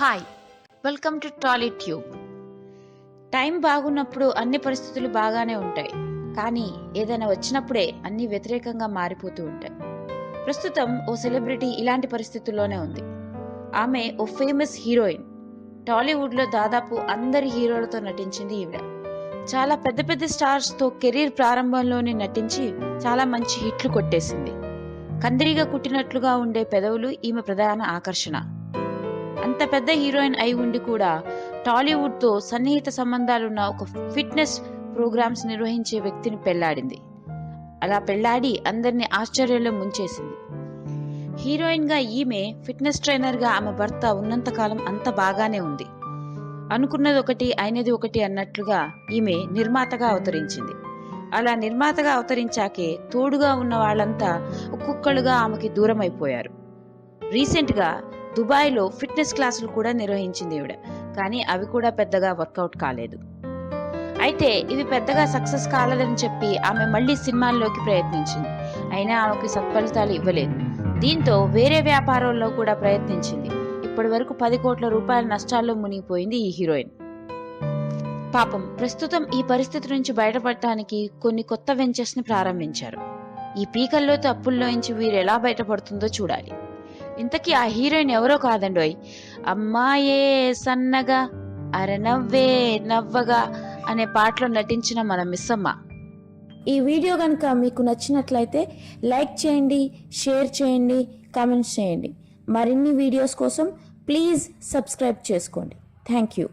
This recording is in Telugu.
Hi welcome to Tolly Tube time బాగున్నప్పుడు అన్ని పరిస్థితులు బాగానే ఉంటాయి. కానీ ఏదైనా వచ్చినప్పుడే అన్ని వ్యతిరేకంగా మారిపోతూ ఉంటాయి. ప్రస్తుతం ఓ సెలబ్రిటీ ఇలాంటి పరిస్థితుల్లోనే ఉంది. ఆమె ఓ ఫేమస్ హీరోయిన్. టాలీవుడ్లో దాదాపు అందరి హీరోలతో నటించింది ఈవిడ. చాలా పెద్ద పెద్ద స్టార్స్తో కెరీర్ ప్రారంభంలోనే నటించి చాలా మంచి హిట్లు కొట్టేసింది. కందిరిగా కుట్టినట్లుగా ఉండే పెదవులు ఈమె ప్రధాన ఆకర్షణ. అంత పెద్ద హీరోయిన్ అయి ఉండి కూడా టాలీవుడ్తో సన్నిహిత సంబంధాలున్న ఒక ఫిట్నెస్ ప్రోగ్రామ్స్ నిర్వహించే వ్యక్తిని పెళ్ళాడింది. అలా పెళ్ళాడి అందరినీ ఆశ్చర్యంలో ముంచేసింది. హీరోయిన్గా ఈమె ఫిట్నెస్ ట్రైనర్గా ఆమె భర్త ఉన్నంతకాలం అంత బాగానే ఉంది. అనుకున్నది ఒకటి అయినది ఒకటి అన్నట్లుగా ఈమె నిర్మాతగా అవతరించింది. అలా నిర్మాతగా అవతరించాకే తోడుగా ఉన్న వాళ్ళంతా ఒక్కొక్కలుగా ఆమెకి దూరం అయిపోయారు రీసెంట్గా దుబాయ్లో ఫిట్నెస్ క్లాసులు కూడా నిర్వహించింది ఈవిడ. కానీ అవి కూడా పెద్దగా వర్కౌట్ కాలేదు. అయితే ఇవి పెద్దగా సక్సెస్ కాలేదని చెప్పి ఆమె మళ్ళీ సినిమాల్లోకి ప్రయత్నించింది. అయినా ఆమెకి సత్ఫలితాలు ఇవ్వలేదు. దీంతో వేరే వ్యాపారంలో కూడా ప్రయత్నించింది. ఇప్పటి వరకు పది కోట్ల రూపాయల నష్టాల్లో మునిగిపోయింది ఈ హీరోయిన్. పాపం ప్రస్తుతం ఈ పరిస్థితి నుంచి బయటపడటానికి కొన్ని కొత్త వెంచర్స్ని ప్రారంభించారు. ఈ పీకల్లోతో అప్పుల్లోంచి వీరు ఎలా బయటపడుతుందో చూడాలి. ఇంతకీ ఆ హీరోయిన్ ఎవరో కాదండోయ్. అమ్మాయే సన్నగా అరనవ్వే నవ్వగా అనే పాటలో నటించిన మన మిస్సమ్మ. ఈ వీడియో కనుక మీకు నచ్చినట్లయితే లైక్ చేయండి షేర్ చేయండి కామెంట్స్ చేయండి. మరిన్ని వీడియోస్ కోసం ప్లీజ్ సబ్స్క్రైబ్ చేసుకోండి. Thank you.